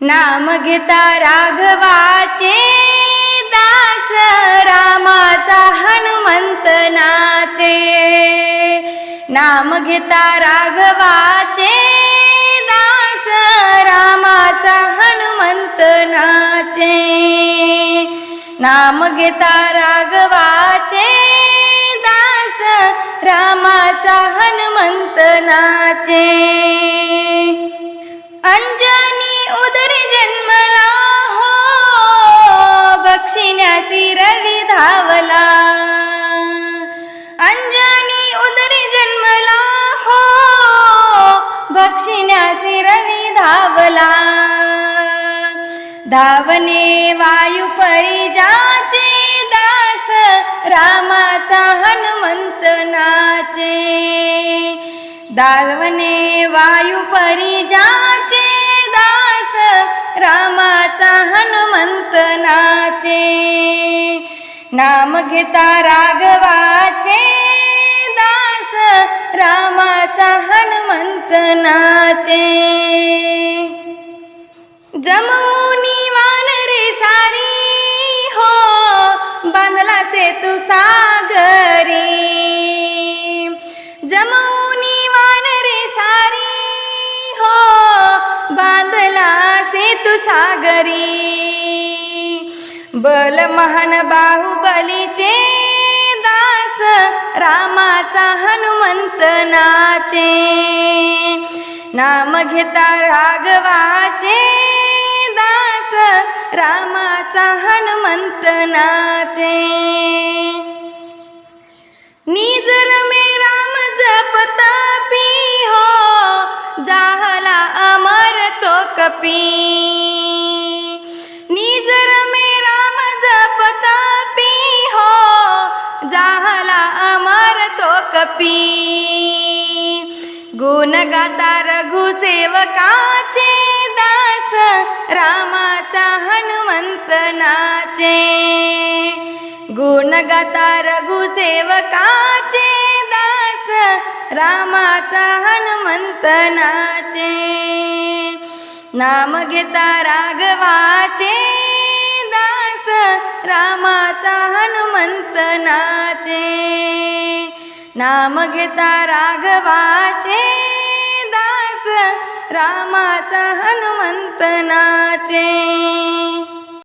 नाम घेता राघवाचे दास रामाचा हनुमंत नाचे नाम घेता राघवाचे दास रामाचा हनुमंत नाचे नाम घेता राघवाचे दास रामाचा हनुमंत नाचे अंज बक्षिण्यासी रवी धावला. धावने वायू परिजाचे दास रामाचा हनुमंत नाचे. दावने वायू परिजाचे दास रामाचा हनुमंत नाचे. नाम घेता राघवाचे तू सागरी. जमवूनी वानरे सारी हो बांधला से तू सागरी. बल महान बाहुबलीचे दास रामाचा हनुमंत नाचे नाम घेता राघवा वाचा हनुमंत नाचे. निजर मे राम जपतापी हो जाहला अमर तो कपी निजर मे राम जपतापी हो जाहला अमर तो कपी गुण गाता रघु सेवकाचे दास रामाचा हनुमंत नाचे गुण गाता रघु सेवकाचे दास रामाचा हनुमंत नाचे नाम घेता राघवाचे दास रामाचा हनुमंत नाचे नाम घेता राघवाचे दास रामाचा हनुमंत नाचे